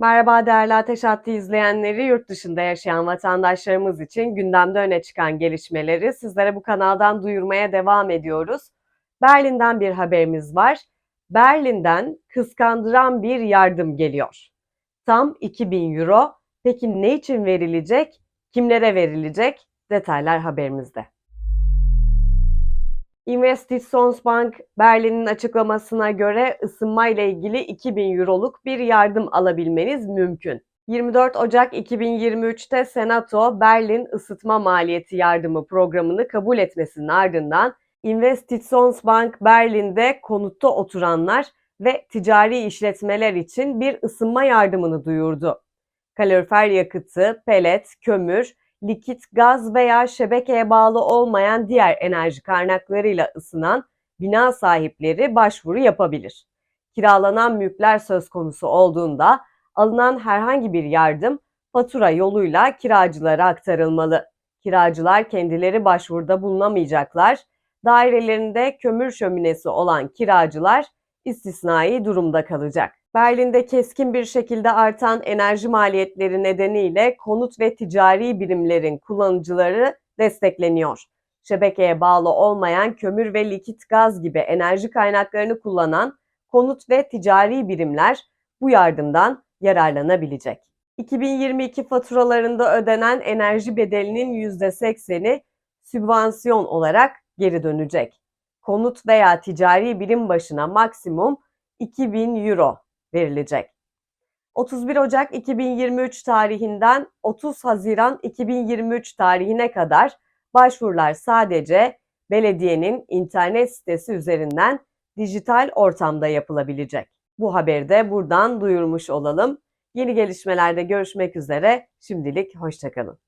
Merhaba değerli Ateş Hattı izleyenleri, yurt dışında yaşayan vatandaşlarımız için gündemde öne çıkan gelişmeleri sizlere bu kanaldan duyurmaya devam ediyoruz. Berlin'den bir haberimiz var. Berlin'den kıskandıran bir yardım geliyor. Tam 2000 euro. Peki ne için verilecek? Kimlere verilecek? Detaylar haberimizde. Investitionsbank Berlin'in açıklamasına göre ısınma ile ilgili 2000 euroluk bir yardım alabilmeniz mümkün. 24 Ocak 2023'te Senato Berlin ısıtma maliyeti yardımı programını kabul etmesinin ardından Investitionsbank Berlin'de konutta oturanlar ve ticari işletmeler için bir ısınma yardımını duyurdu. Kalorifer yakıtı, pelet, kömür, likit gaz veya şebekeye bağlı olmayan diğer enerji kaynaklarıyla ısınan bina sahipleri başvuru yapabilir. Kiralanan mülkler söz konusu olduğunda alınan herhangi bir yardım fatura yoluyla kiracılara aktarılmalı. Kiracılar kendileri başvuruda bulunamayacaklar. Dairelerinde kömür şöminesi olan kiracılar istisnai durumda kalacak. Berlin'de keskin bir şekilde artan enerji maliyetleri nedeniyle konut ve ticari birimlerin kullanıcıları destekleniyor. Şebekeye bağlı olmayan kömür ve likit gaz gibi enerji kaynaklarını kullanan konut ve ticari birimler bu yardımdan yararlanabilecek. 2022 faturalarında ödenen enerji bedelinin %80'i sübvansiyon olarak geri dönecek. Konut veya ticari birim başına maksimum 2000 euro verilecek. 31 Ocak 2023 tarihinden 30 Haziran 2023 tarihine kadar başvurular sadece belediyenin internet sitesi üzerinden dijital ortamda yapılabilecek. Bu haberi de buradan duyurmuş olalım. Yeni gelişmelerde görüşmek üzere. Şimdilik hoşçakalın.